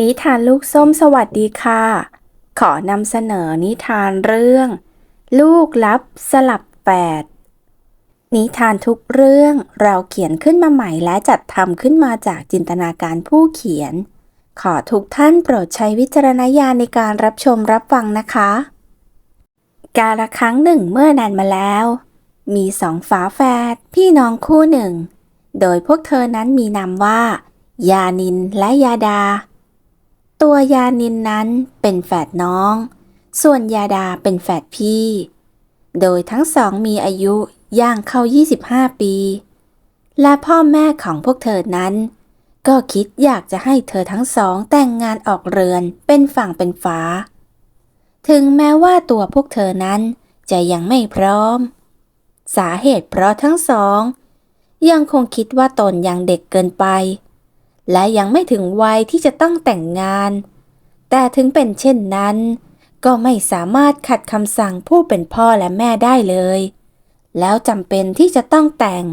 นิทานลูกส้มสวัสดีค่ะ ขอนำเสนอนิทานเรื่อง ลูกลับสลับแปดนิทานทุกเรื่องเราเขียนขึ้นมาใหม่และจัดทำขึ้นมาจากจินตนาการผู้เขียน ขอทุกท่านโปรดใช้วิจารณญาณในการรับชมรับฟังนะคะ กาละครั้งหนึ่งเมื่อนานมาแล้ว มีสองฝาแฝดพี่น้องคู่หนึ่ง โดยพวกเธอนั้นมีนามว่า ยานินและยาดา ตัวยานินนั้นเป็นแฝดน้อง ส่วนยาดาเป็นแฝดพี่ โดยทั้งสองมีอายุย่างเข้า 25 ปี และพ่อแม่ของพวกเธอนั้น ก็คิดอยากจะให้เธอทั้งสองแต่งงานออกเรือนเป็นฝั่งเป็นฝา ถึงแม้ว่าตัวพวกเธอนั้นจะยังไม่พร้อม สาเหตุเพราะทั้งสอง ยังคงคิดว่าตนยังเด็กเกินไป และยังไม่ถึงวัยที่จะต้องแต่งงาน แต่ถึงเป็นเช่นนั้น ก็ไม่สามารถขัดคำสั่งผู้เป็นพ่อและแม่ได้เลย แล้วจำเป็นที่จะต้องแต่ง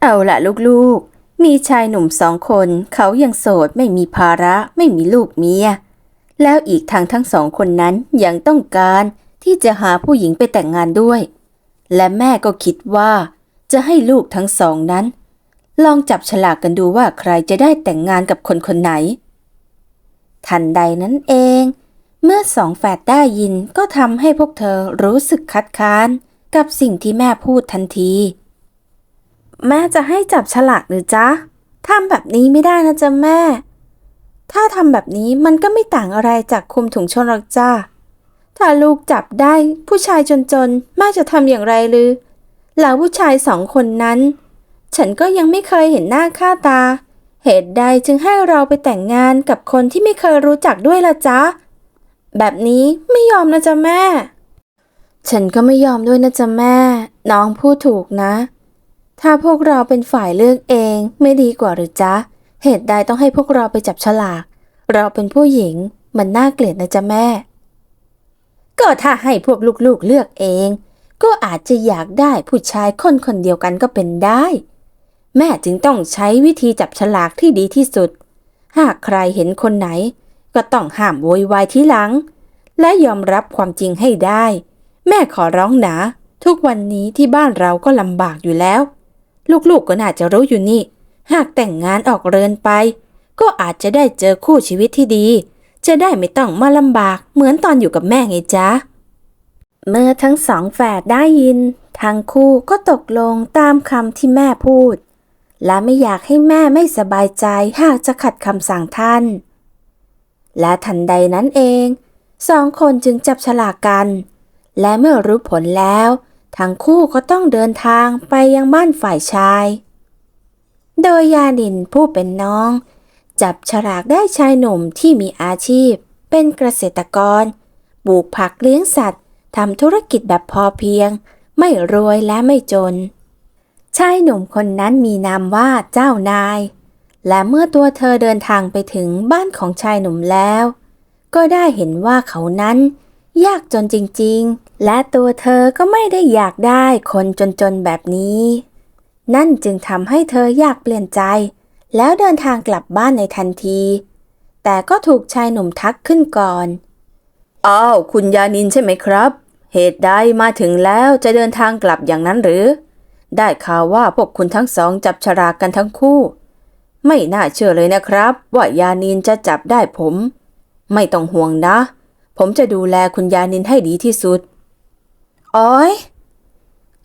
เอาละลูกๆ มีชายหนุ่มสองคน เขายังโสดไม่มีภาระ ไม่มีลูกเมีย แล้วอีกทางทั้งสองคนนั้นยังต้องการที่จะหาผู้หญิงไปแต่งงานด้วย และแม่ก็คิดว่าจะให้ลูกทั้งสองนั้น ลองจับฉลากกันดูว่าใครจะได้แต่งงานกับคนคนไหน ทันใดนั้นเอง เมื่อสองแฝดได้ยินก็ทำให้พวกเธอรู้สึกคัดค้านกับสิ่งที่แม่พูดทันที แม่จะให้จับฉลากหรือจ๊ะทำแบบนี้ไม่ได้นะจ๊ะแม่ ถ้าทำแบบนี้มันก็ไม่ต่างอะไรจากคุมถุงชนหรอกจ้าถ้าลูกจับได้ผู้ชายจนๆแม่จะทำอย่างไรหรือแล้วผู้ชายสองคนนั้น ฉันก็ยังไม่เคยเห็นหน้าค่าตา เหตุใดจึงให้เราไปแต่งงานกับคนที่ไม่เคยรู้จักด้วยล่ะจ๊ะ แบบนี้ไม่ยอมนะจ๊ะแม่ ฉันก็ไม่ยอมด้วยนะจ๊ะแม่ น้องพูดถูกนะ ถ้าพวกเราเป็นฝ่ายเลือกเองไม่ดีกว่าหรือจ๊ะ เหตุใดต้องให้พวกเราไปจับฉลาก เราเป็นผู้หญิงมันน่าเกลียดนะจ๊ะแม่ ก็ถ้าให้พวกลูกๆเลือกเอง ก็อาจจะอยากได้ผู้ชายคนคนเดียวกันก็เป็นได้ แม่จึงต้องใช้วิธีจับฉลากที่ดีที่สุด หากใครเห็นคนไหน ก็ต้องห้ามโวยวายทีหลัง และยอมรับความจริงให้ได้ แม่ขอร้องหนาทุกวันนี้ที่บ้านเราก็ลำบากอยู่แล้ว ลูกๆก็น่าจะรู้อยู่นี่ หากแต่งงานออกเรือนไป ก็อาจจะได้เจอคู่ชีวิตที่ดี จะได้ไม่ต้องมาลำบากเหมือนตอนอยู่กับแม่ไงจ๊ะเมื่อทั้งสองแฝดได้ยิน ทั้งคู่ก็ตกลงตามคำที่แม่พูด และไม่อยากให้แม่ไม่สบายใจหากจะขัดคำสั่งท่าน และทันใดนั้นเอง สองคนจึงจับฉลากกัน และเมื่อรู้ผลแล้ว ทั้งคู่ก็ต้องเดินทางไปยังบ้านฝ่ายชาย โดยยานินผู้เป็นน้อง จับฉลากได้ชายหนุ่มที่มีอาชีพ เป็นเกษตรกรปลูกผักเลี้ยงสัตว์ทำธุรกิจแบบพอเพียง ไม่รวยและไม่จน ชายหนุ่มคนนั้นมีนามว่าเจ้านาย และเมื่อตัวเธอเดินทางไปถึงบ้านของชายหนุ่มแล้ว ก็ได้เห็นว่าเขานั้น ยากจนจริงๆ และตัวเธอก็ไม่ได้อยากได้คนจนๆแบบนี้ นั่นจึงทำให้เธออยากเปลี่ยนใจ แล้วเดินทางกลับบ้านในทันที แต่ก็ถูกชายหนุ่มทักขึ้นก่อนอ้าวคุณยานินใช่ไหมครับ เหตุใดมาถึงแล้วจะเดินทางกลับอย่างนั้นหรือ ได้ข่าวว่าพวกคุณทั้งสองจับฉลากกันทั้งคู่ ไม่น่าเชื่อเลยนะครับ ว่ายานินจะจับได้ผม ไม่ต้องห่วงนะ ผมจะดูแลคุณยานินให้ดีที่สุดอ้อย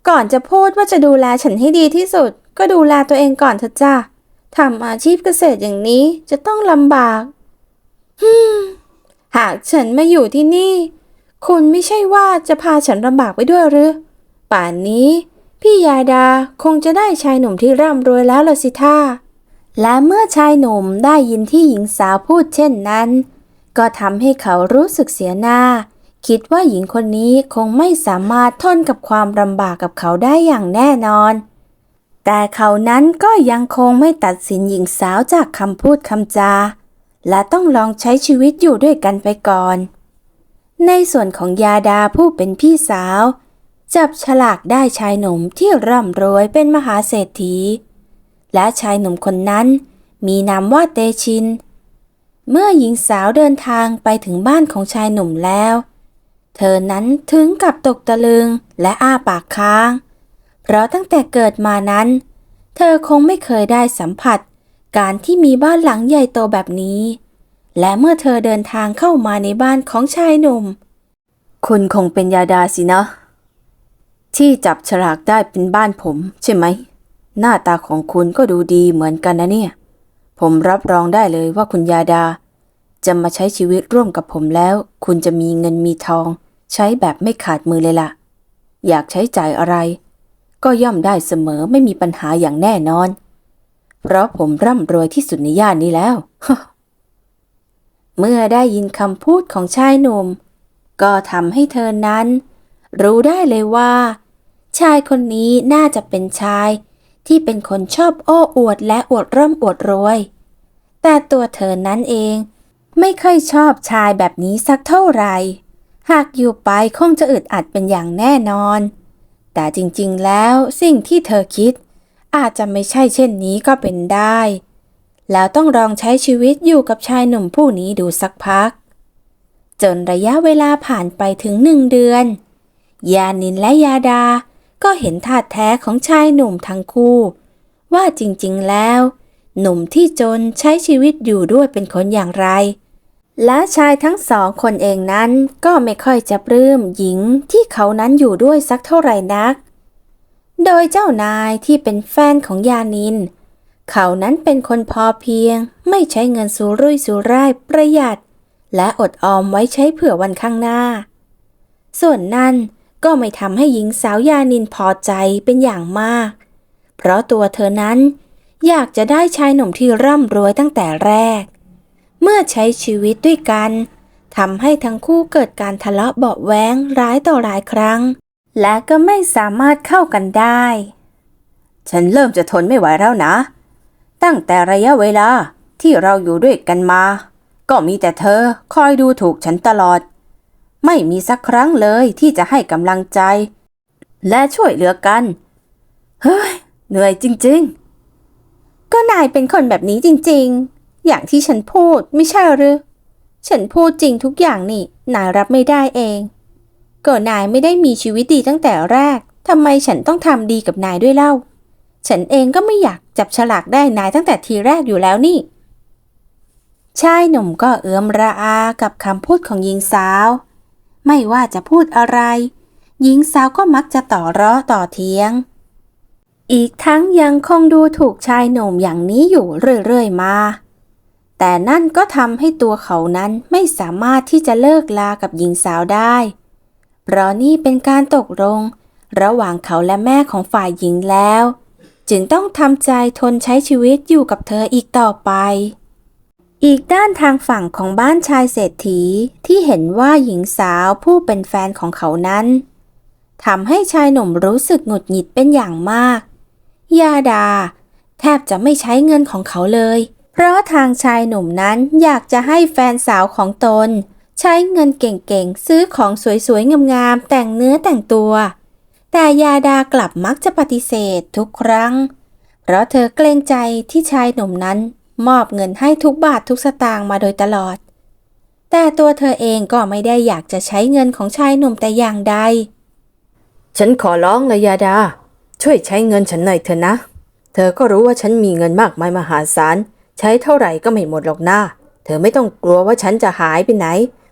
ก่อนจะพูดว่าจะดูแลฉันให้ดีที่สุด ก็ดูแลตัวเองก่อนเถอะจ้าทำอาชีพเกษตรอย่างนี้จะต้องลำบากฮึมหากฉันมาอยู่ที่นี่ คุณไม่ใช่ว่าจะพาฉันลำบากไปด้วยหรือ ป่านนี้ พี่ยาดาคงจะได้ชายหนุ่มที่ร่ำรวยแล้วละสิท่า และเมื่อชายหนุ่มได้ยินที่หญิงสาวพูดเช่นนั้น ก็ทำให้เขารู้สึกเสียหน้า คิดว่าหญิงคนนี้คงไม่สามารถทนกับความลำบากกับเขาได้อย่างแน่นอน แต่เขานั้นก็ยังคงไม่ตัดสินหญิงสาวจากคำพูดคำจา และต้องลองใช้ชีวิตอยู่ด้วยกันไปก่อน ในส่วนของยาดาผู้เป็นพี่สาว จับฉลากได้ชายหนุ่มที่ร่ำรวยเป็นมหาเศรษฐี และชายหนุ่มคนนั้น มีนามว่าเตชิน เมื่อหญิงสาวเดินทางไปถึงบ้านของชายหนุ่มแล้ว เธอนั้นถึงกับตกตะลึงและอ้าปากค้าง เพราะตั้งแต่เกิดมานั้น เธอคงไม่เคยได้สัมผัส การที่มีบ้านหลังใหญ่โตแบบนี้ และเมื่อเธอเดินทางเข้ามาในบ้านของชายหนุ่ม คุณคงเป็นยาดาสินะ ที่จับฉลากได้เป็นบ้านผม ใช่ไหม หน้าตาของคุณก็ดูดีเหมือนกันนะเนี่ย ผมรับรองได้เลยว่าคุณยาดา จะมาใช้ชีวิตร่วมกับผมแล้ว คุณจะมีเงินมีทอง ใช้แบบไม่ขาดมือเลยล่ะ อยากใช้จ่ายอะไร ก็ย่อมได้เสมอไม่มีปัญหาอย่างแน่นอน เพราะผมร่ำรวยที่สุดในย่านนี้แล้ว เมื่อได้ยินคำพูดของชายหนุ่มก็ทำให้เธอนั้น รู้ได้เลยว่า ชายคนนี้น่าจะเป็นชาย ที่เป็นคนชอบโอ้อวดและอวดร่ำอวดรวย แต่ตัวเธอนั้นเอง ไม่ค่อยชอบชายแบบนี้สักเท่าไหร่ หากอยู่ไปคงจะอึดอัดเป็นอย่างแน่นอน แต่จริงๆแล้วสิ่งที่เธอคิด อาจจะไม่ใช่เช่นนี้ก็เป็นได้ แล้วต้องลองใช้ชีวิตอยู่กับชายหนุ่มผู้นี้ดูสักพัก จนระยะเวลาผ่านไปถึงหนึ่งเดือนยานินและยาดา ก็เห็นท่าแท้ของชายหนุ่มทั้งคู่ ว่าจริงๆแล้ว หนุ่มที่จนใช้ชีวิตอยู่ด้วยเป็นคนอย่างไร และชายทั้งสองคนเองนั้นก็ไม่ค่อยจะปลื้มหญิงที่เขานั้นอยู่ด้วยสักเท่าไหร่นัก โดยเจ้านายที่เป็นแฟนของยานิน เขานั้นเป็นคนพอเพียง ไม่ใช้เงินสุรุ่ยสุร่ายประหยัด และอดออมไว้ใช้เผื่อวันข้างหน้า ส่วนนั่น ก็ไม่ทำให้หญิงสาวยานินพอใจเป็นอย่างมาก เพราะตัวเธอนั้นอยากจะได้ชายหนุ่มที่ร่ำรวยตั้งแต่แรก เมื่อใช้ชีวิตด้วยกันทำให้ทั้งคู่เกิดการทะเลาะเบาะแว้งร้ายต่อหลายครั้ง และก็ไม่สามารถเข้ากันได้ ฉันเริ่มจะทนไม่ไหวแล้วนะ ตั้งแต่ระยะเวลาที่เราอยู่ด้วยกันมา ก็มีแต่เธอคอยดูถูกฉันตลอด ไม่มีสักครั้งเลยที่จะให้กำลังใจ และช่วยเหลือกัน เฮ้ย เหนื่อยจริง ๆ ก็นายเป็นคนแบบนี้จริง ๆ อย่างที่ฉันพูดไม่ใช่หรือ ฉันพูดจริงทุกอย่างนี่ นายรับไม่ได้เอง ก็นายไม่ได้มีชีวิตดีตั้งแต่แรกทำไมฉันต้องทำดีกับนายด้วยเล่า ฉันเองก็ไม่อยากจับฉลากได้นายตั้งแต่ทีแรกอยู่แล้วนี่ชายหนุ่มก็เอื้อมระอากับคำพูดของหญิงสาว ไม่ว่าจะพูดอะไร หญิงสาวก็มักจะต่อร้อต่อเทียง อีกทั้งยังคงดูถูกชายหนุ่มอย่างนี้อยู่เรื่อยๆมา แต่นั่นก็ทำให้ตัวเขานั้นไม่สามารถที่จะเลิกลากับหญิงสาวได้ เพราะนี่เป็นการตกลง ระหว่างเขาและแม่ของฝ่ายหญิงแล้ว จึงต้องทำใจทนใช้ชีวิตอยู่กับเธออีกต่อไป อีกด้านทางฝั่งของบ้านชายเศรษฐีที่เห็นว่าหญิงสาวผู้เป็นแฟนของเขานั้นทำให้ชายหนุ่มรู้สึกหงุดหงิดเป็นอย่างมาก ยาดา แทบจะไม่ใช้เงินของเขาเลย เพราะทางชายหนุ่มนั้นอยากจะให้แฟนสาวของตน ใช้เงินเก่งๆ ซื้อของสวยๆ งามๆ แต่งเนื้อแต่งตัว แต่ยาดากลับมักจะปฏิเสธทุกครั้ง เพราะเธอเกรงใจที่ชายหนุ่มนั้น มอบเงินให้ทุกบาททุกสตางค์มาโดยตลอด แต่ตัวเธอเองก็ไม่ได้อยากจะใช้เงินของชายหนุ่มแต่อย่างใด ฉันขอร้องเลยยาดา ช่วยใช้เงินฉันหน่อยเถอะนะ เธอก็รู้ว่าฉันมีเงินมากมายมหาศาล ใช้เท่าไหร่ก็ไม่หมดหรอกนะเธอไม่ต้องกลัวว่าฉันจะหายไปไหน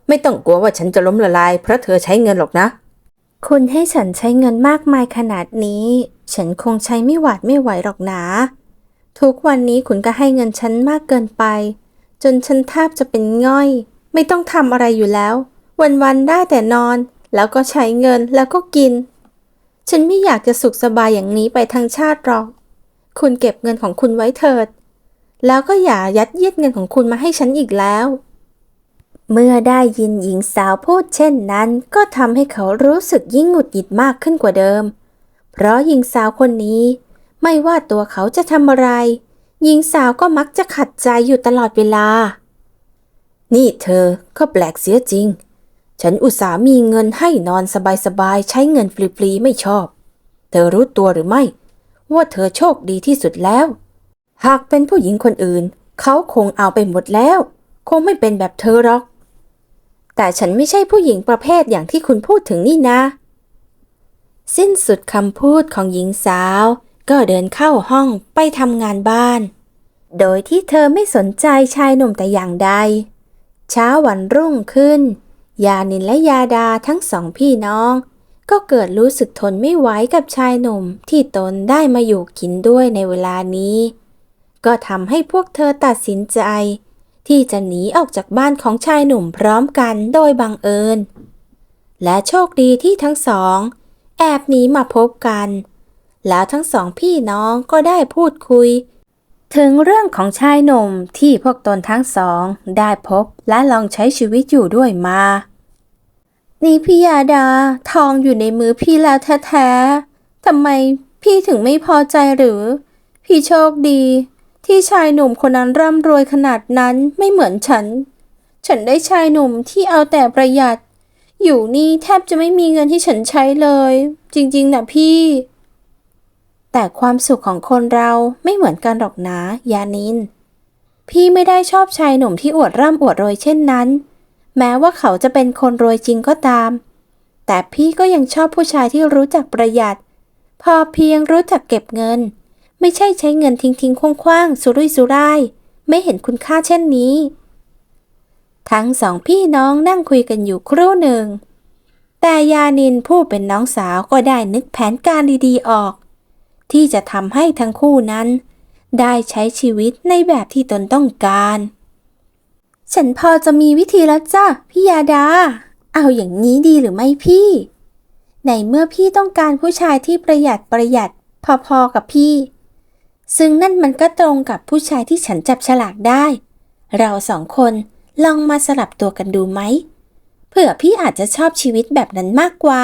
ไม่ต้องกลัวว่าฉันจะล้มละลาย เพราะเธอใช้เงินหรอกนะ คุณให้ฉันใช้เงินมากมายขนาดนี้ ฉันคงใช้ไม่หวาดไม่ไหวหรอกนะ ทุกวันนี้คุณก็ให้เงินฉันมากเกินไป จนฉันแทบจะเป็นง่อย ไม่ต้องทำอะไรอยู่แล้ว วันๆได้แต่นอน แล้วก็ใช้เงินแล้วก็กิน ฉันไม่อยากจะสุขสบายอย่างนี้ไปทั้งชาติหรอก คุณเก็บเงินของคุณไว้เถิด แล้วก็อย่ายัดเยียดเงินของคุณมาให้ฉันอีกแล้ว เมื่อได้ยินหญิงสาวพูดเช่นนั้น ก็ทำให้เขารู้สึกยิ่งหงุดหงิดมากขึ้นกว่าเดิม เพราะหญิงสาวคนนี้ ไม่ว่าตัวเขาจะทำอะไร หญิงสาวก็มักจะขัดใจอยู่ตลอดเวลา นี่เธอก็แปลกเสียจริง ฉันอุตส่าห์มีเงินให้นอนสบายๆ ใช้เงินฟรีๆ ไม่ชอบ เธอรู้ตัวหรือไม่ ว่าเธอโชคดีที่สุดแล้ว หากเป็นผู้หญิงคนอื่น เขาคงเอาไปหมดแล้ว คงไม่เป็นแบบเธอหรอก แต่ฉันไม่ใช่ผู้หญิงประเภทอย่างที่คุณพูดถึงนี่นะ สิ้นสุดคำพูดของหญิงสาว ก็เดินเข้าห้องไปทำงานบ้าน โดยที่เธอไม่สนใจชายหนุ่มแต่อย่างใด เช้าวันรุ่งขึ้น ยานินและยาดาทั้งสองพี่น้อง ก็เกิดรู้สึกทนไม่ไหวกับชายหนุ่มที่ตนได้มาอยู่กินด้วยในเวลานี้ ก็ทำให้พวกเธอตัดสินใจ ที่จะหนีออกจากบ้านของชายหนุ่มพร้อมกันโดยบังเอิญ และโชคดีที่ทั้งสอง แอบหนีมาพบกัน แล้วทั้งสองพี่น้องก็ได้พูดคุย ถึงเรื่องของชายหนุ่มที่พวกตนทั้งสอง ได้พบและลองใช้ชีวิตอยู่ด้วยมา นี่พี่ยาดาทองอยู่ในมือพี่แล้วแท้ๆทำไมพี่ถึงไม่พอใจหรือ พี่โชคดี ที่ชายหนุ่มคนนั้นร่ำรวยขนาดนั้นไม่เหมือนฉัน ฉันได้ชายหนุ่มที่เอาแต่ประหยัด อยู่นี่แทบจะไม่มีเงินที่ฉันใช้เลย จริงๆนะพี่ แต่ความสุขของคนเราไม่เหมือนกันหรอกนะยานิน พี่ไม่ได้ชอบชายหนุ่มที่อวดร่ำอวดรวยเช่นนั้น แม้ว่าเขาจะเป็นคนรวยจริงก็ตาม แต่พี่ก็ยังชอบผู้ชายที่รู้จักประหยัด พอเพียงรู้จักเก็บเงิน ไม่ใช่ใช้เงินทิ้งทิ้งคว้างๆสุรุ่ยสุร่าย ไม่เห็นคุณค่าเช่นนี้ ทั้งสองพี่น้องนั่งคุยกันอยู่ครู่หนึ่ง แต่ยานินผู้เป็นน้องสาวก็ได้นึกแผนการดีๆออก ที่จะทำให้ทั้งคู่นั้น ได้ใช้ชีวิตในแบบที่ตนต้องการ ฉันพอจะมีวิธีแล้วจ้ะพี่ยาดา เอาอย่างนี้ดีหรือไม่พี่ ในเมื่อพี่ต้องการผู้ชายที่ประหยัดประหยัดพอๆกับพี่ ซึ่งนั่นมันก็ตรงกับผู้ชายที่ฉันจับฉลากได้ เราสองคนลองมาสลับตัวกันดูไหมเผื่อพี่อาจจะชอบชีวิตแบบนั้นมากกว่า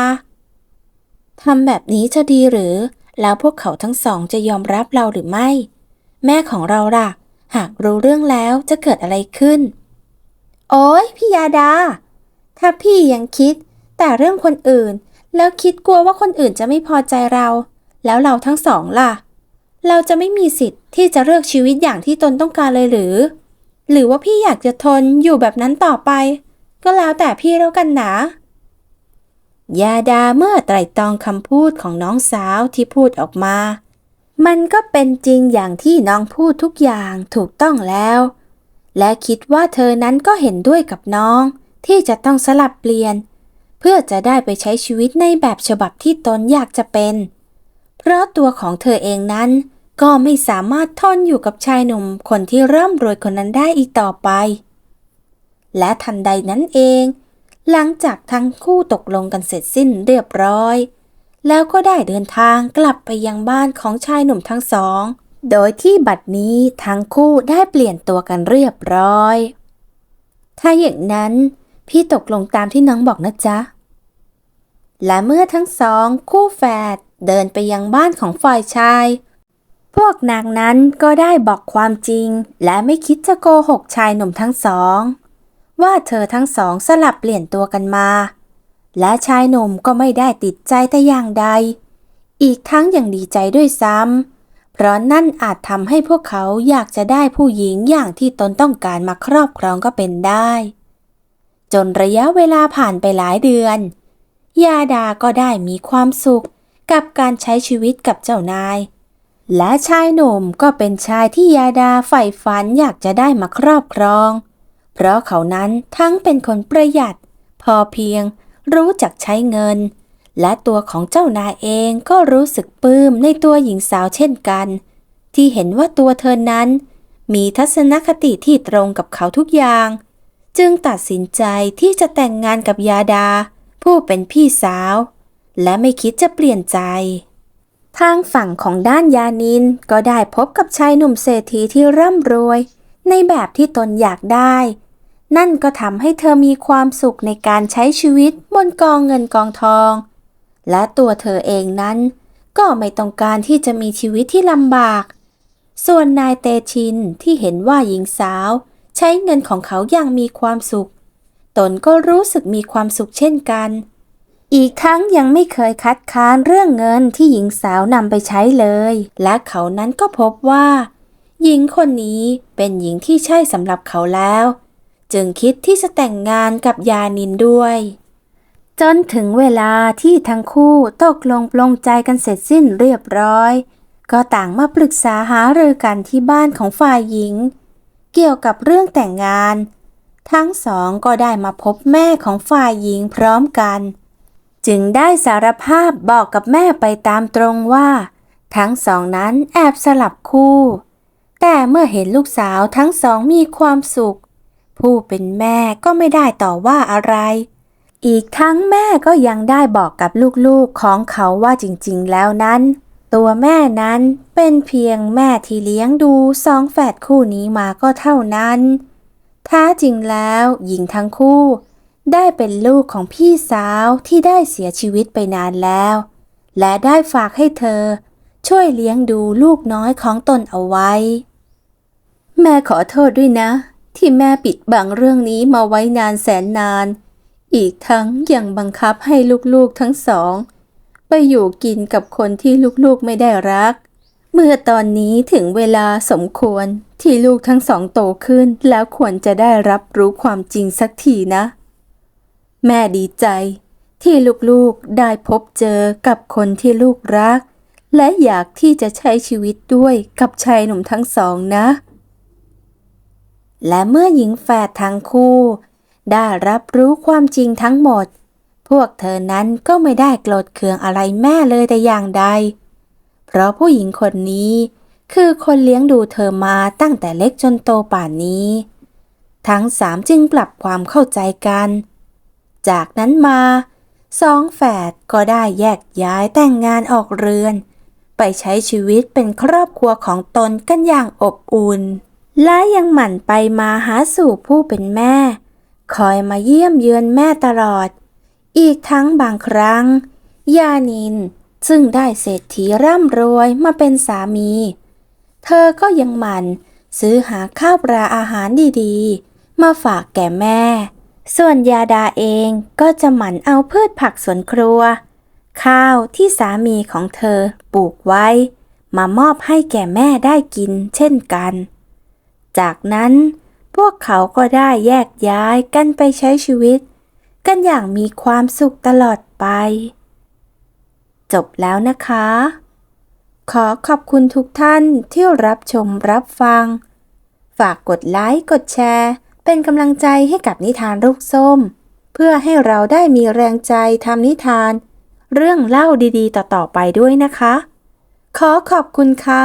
ทำแบบนี้จะดีหรือ แล้วพวกเขาทั้งสองจะยอมรับเราหรือไม่ แม่ของเราล่ะ หากรู้เรื่องแล้วจะเกิดอะไรขึ้น โอ้ยพี่ยาดา ถ้าพี่ยังคิด แต่เรื่องคนอื่น แล้วคิดกลัวว่าคนอื่นจะไม่พอใจเรา แล้วเราทั้งสองล่ะ เราจะไม่มีสิทธิ์ที่จะเลือกชีวิตอย่างที่ตนต้องการเลยหรือ หรือว่าพี่อยากจะทนอยู่แบบนั้นต่อไป ก็แล้วแต่พี่แล้วกันนะ ยาดาเมื่อไตร่ตรองคำพูดของน้องสาวที่พูดออกมา มันก็เป็นจริงอย่างที่น้องพูดทุกอย่างถูกต้องแล้ว และคิดว่าเธอนั้นก็เห็นด้วยกับน้อง ที่จะต้องสลับเปลี่ยน เพื่อจะได้ไปใช้ชีวิตในแบบฉบับที่ตนอยากจะเป็น เพราะตัวของเธอเองนั้น ก็ไม่สามารถทนอยู่กับชายหนุ่มคนที่ร่ำรวยคนนั้นได้อีกต่อไป และทันใดนั้นเอง หลังจากทั้งคู่ตกลงกันเสร็จสิ้นเรียบร้อย แล้วก็ได้เดินทางกลับไปยังบ้านของชายหนุ่มทั้งสอง โดยที่บัดนี้ทั้งคู่ได้เปลี่ยนตัวกันเรียบร้อย ถ้าอย่างนั้นพี่ตกลงตามที่น้องบอกนะจ๊ะ และเมื่อทั้งสอง คู่แฝดเดินไปยังบ้านของฝ่ายชาย พวกนางนั้นก็ได้บอกความจริง และไม่คิดจะโกหกชายหนุ่มทั้งสอง ว่าเธอทั้งสองสลับเปลี่ยนตัวกันมา และชายหนุ่มก็ไม่ได้ติดใจแต่อย่างใด อีกทั้งยังดีใจด้วยซ้ำ เพราะนั่นอาจทำให้พวกเขาอยากจะได้ผู้หญิงอย่างที่ตนต้องการมาครอบครองก็เป็นได้ จนระยะเวลาผ่านไปหลายเดือน ยาดาก็ได้มีความสุขกับการใช้ชีวิตกับเจ้านาย และชายหนุ่มก็เป็นชายที่ยาดาใฝ่ฝันอยากจะได้มาครอบครอง เพราะเขานั้นทั้งเป็นคนประหยัด พอเพียง รู้จักใช้เงิน และตัวของเจ้านายเองก็รู้สึกปลื้มในตัวหญิงสาวเช่นกัน ที่เห็นว่าตัวเธอนั้น มีทัศนคติที่ตรงกับเขาทุกอย่าง จึงตัดสินใจที่จะแต่งงานกับยาดา ผู้เป็นพี่สาว และไม่คิดจะเปลี่ยนใจทางฝั่งของด้านยานินก็ได้พบกับชายหนุ่มเศรษฐีที่ร่ำรวย ในแบบที่ตนอยากได้ นั่นก็ทำให้เธอมีความสุขในการใช้ชีวิตบนกองเงินกองทอง และตัวเธอเองนั้น ก็ไม่ต้องการที่จะมีชีวิตที่ลำบาก ส่วนนายเตชินที่เห็นว่าหญิงสาว ใช้เงินของเขาอย่างมีความสุข ตนก็รู้สึกมีความสุขเช่นกัน อีกทั้งยังไม่เคยคัดค้านเรื่องเงินที่หญิงสาวนำไปใช้เลย และเขานั้นก็พบว่า หญิงคนนี้เป็นหญิงที่ใช่สำหรับเขาแล้ว จึงคิดที่จะแต่งงานกับยานินด้วย จนถึงเวลาที่ทั้งคู่ตกลงปลงใจกันเสร็จสิ้นเรียบร้อย ก็ต่างมาปรึกษาหารือกันที่บ้านของฝ่ายหญิง เกี่ยวกับเรื่องแต่งงาน ทั้งสองก็ได้มาพบแม่ของฝ่ายหญิงพร้อมกัน จึงได้สารภาพบอกกับแม่ไปตามตรงว่า ทั้งสองนั้นแอบสลับคู่ แต่เมื่อเห็นลูกสาวทั้งสองมีความสุข ผู้เป็นแม่ก็ไม่ได้ต่อว่าอะไร อีกทั้งแม่ก็ยังได้บอกกับลูกๆของเขาว่าจริงๆ แล้วนั้น ตัวแม่นั้นเป็นเพียงแม่ที่เลี้ยงดูสองแฝดคู่นี้มาก็เท่านั้นแท้จริงแล้วหญิงทั้งคู่ ได้เป็นลูกของพี่สาวที่ได้เสียชีวิตไปนานแล้ว และได้ฝากให้เธอ ช่วยเลี้ยงดูลูกน้อยของตนเอาไว้ แม่ขอโทษด้วยนะ ที่แม่ปิดบังเรื่องนี้มาไว้นานแสนนาน อีกทั้งยังบังคับให้ลูกๆทั้งสอง ไปอยู่กินกับคนที่ลูกๆไม่ได้รัก เมื่อตอนนี้ถึงเวลาสมควรที่ลูกทั้งสองโตขึ้นแล้วควรจะได้รับรู้ความจริงสักทีนะ แม่ดีใจ ที่ลูกๆได้พบเจอกับคนที่ลูกรัก และอยากที่จะใช้ชีวิตด้วยกับชายหนุ่มทั้งสองนะ และเมื่อหญิงแฝดทั้งคู่ ได้รับรู้ความจริงทั้งหมด พวกเธอนั้นก็ไม่ได้โกรธเคืองอะไรแม่เลยแต่อย่างใด เพราะผู้หญิงคนนี้ คือคนเลี้ยงดูเธอมาตั้งแต่เล็กจนโตป่านนี้ ทั้งสามจึงปรับความเข้าใจกัน จากนั้นมาสองแฝดก็ได้แยกย้ายแต่งงานออกเรือน ไปใช้ชีวิตเป็นครอบครัวของตนกันอย่างอบอุ่น และยังหมั่นไปมาหาสู่ผู้เป็นแม่ คอยมาเยี่ยมเยือนแม่ตลอด อีกทั้งบางครั้ง ยานินซึ่งได้เศรษฐีร่ำรวยมาเป็นสามี เธอก็ยังหมั่นซื้อหาข้าวปลาอาหารดีๆ มาฝากแก่แม่ ส่วนยาดาเองก็จะหมั่นเอาพืชผักสวนครัว ข้าวที่สามีของเธอปลูกไว้ มามอบให้แก่แม่ได้กินเช่นกัน จากนั้นพวกเขาก็ได้แยกย้ายกันไปใช้ชีวิต กันอย่างมีความสุขตลอดไป จบแล้วนะคะ ขอขอบคุณทุกท่านที่รับชมรับฟัง ฝากกดไลค์กดแชร์ เป็นกำลังใจให้กับนิทานลูกส้ม เพื่อให้เราได้มีแรงใจทำนิทาน เรื่องเล่าดีๆ ต่อๆไปด้วยนะคะ ขอขอบคุณค่ะ